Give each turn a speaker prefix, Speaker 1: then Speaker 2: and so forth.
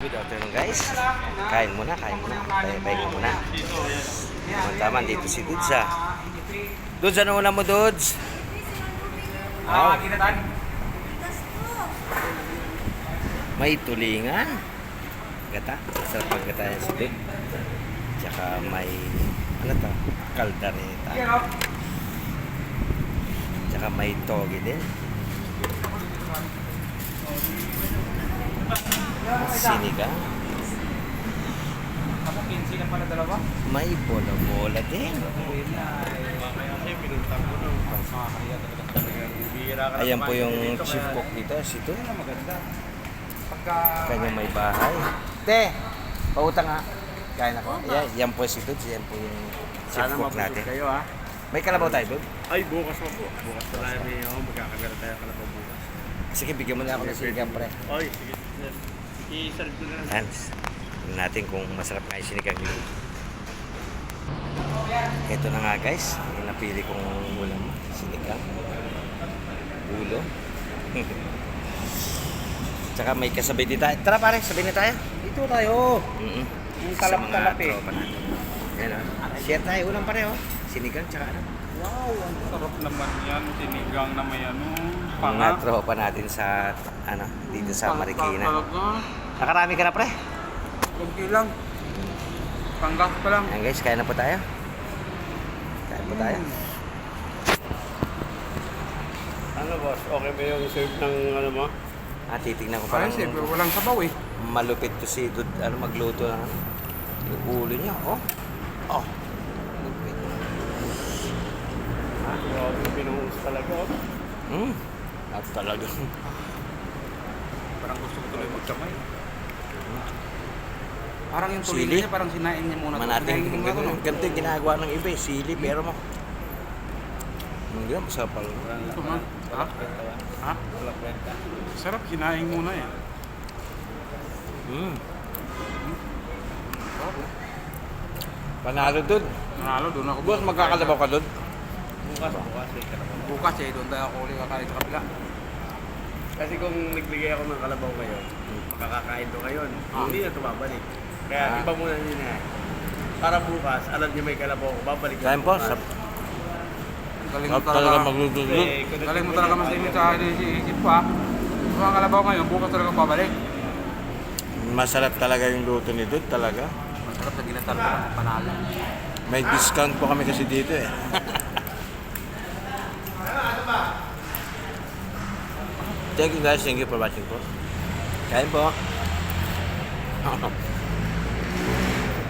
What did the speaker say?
Speaker 1: Good afternoon guys. Kain muna, kain muna. Ka muna. Tama, dito si Dudes ah. Dudes, ano una mo Dudes?
Speaker 2: Ah,
Speaker 1: Wow,
Speaker 2: kinatan.
Speaker 1: may tulingan. Gata. Sarap pagkata yan si Dudes. Tsaka may, ano to?
Speaker 2: Oh.
Speaker 1: Tsaka may toge din. Sinigang.
Speaker 2: Ako, 15 lang pala dalawa.
Speaker 1: May bola-bola din. Ayan po yung chief cook dito, si Tu.
Speaker 2: Maganda. Pagka...
Speaker 1: Kanya may bahay. Te, pautang nga. Kain ako. Yan, yan po si Tu. Yan po yung chief
Speaker 3: Sana
Speaker 1: cook natin.
Speaker 3: kayo ha.
Speaker 1: May kalabaw tayo doon?
Speaker 3: Ay, bukas pa po. Bukas pa tayo may oh, magkakagala tayo kalabaw bukas.
Speaker 1: Sige, bigyan mo na ako ng sinigang pre.
Speaker 3: Ay, sige. I-serve ko na lang.
Speaker 1: Yan. Tignan natin kung masarap nga yung sinigang nito. Ito na nga guys. Yung napili kong ulam. Sinigang. Ulo. Tsaka may kasabay din tayo. Tara pare, sabay na tayo.
Speaker 2: Dito tayo.
Speaker 1: Mm-mm.
Speaker 2: Yung
Speaker 1: Sa mga
Speaker 2: talap-talap eh.
Speaker 1: tropa natin. Yan ah. Share tayo ulam pareho. Sinigang tsaka ano.
Speaker 2: Wow, ang sarap naman yan. Sinigang na may ano.
Speaker 1: Mga tropa natin sa ano dito sa Marikina. Nakarami ka na pre.
Speaker 2: Kunti lang. Panggas pa lang.
Speaker 1: Ayan guys, kaya na po tayo. Kaya po tayo.
Speaker 3: Ano boss, okay ba yung serve ng ano mo?
Speaker 1: Ah, titignan ko parang
Speaker 2: siyempre, walang sabaw eh.
Speaker 1: malupit to si Dud, ano magluto ng ano. Yung ulo niya, oh. Oh. Lupit.
Speaker 3: Ha? Grabe, pinuhus talaga. oh.
Speaker 1: Hmm. At talaga.
Speaker 2: Parang gusto ko tuloy magkamay. Parang yung tuloy
Speaker 1: Sili?
Speaker 2: niya, parang sinain niya muna. No?
Speaker 1: ganito yung ginagawa ng iba, eh. sili, pero mo. Masarap pala.
Speaker 3: Walang
Speaker 2: Ito,
Speaker 3: laman.
Speaker 2: ha? Ha?
Speaker 3: Kwenta.
Speaker 2: Sarap, sinain muna eh.
Speaker 1: Hmm.
Speaker 2: Sarap eh.
Speaker 1: Panalo Dud.
Speaker 2: Nanalo, doon ako.
Speaker 1: Boss, magkakalabaw ka Dud?
Speaker 3: Bukas, bukas. kalabaw.
Speaker 2: Bukas eh, doon tayo ako ulit kakain sa kabila.
Speaker 3: Kasi kung nagbigay ako ng kalabaw ngayon, makakakain to ngayon.
Speaker 2: Ah.
Speaker 3: Hindi na tumabalik. Kaya
Speaker 1: Ah.
Speaker 3: iba muna nila eh. Para bukas, alam niyo may kalabaw ko, babalik na
Speaker 1: Kain po.
Speaker 3: bukas.
Speaker 1: Sa,
Speaker 2: Galing mo
Speaker 1: talaga magluto.
Speaker 3: Eh, kung
Speaker 2: Galing mo talaga mas limit sa isip pa. Kung ang kalabaw ngayon, bukas talaga pabalik.
Speaker 1: Masarap talaga yung luto ni Dud, talaga.
Speaker 2: Masarap na ginatan pa lang panalo.
Speaker 1: May discount po kami kasi dito eh. Thank you guys. Thank you for watching po. Kain po.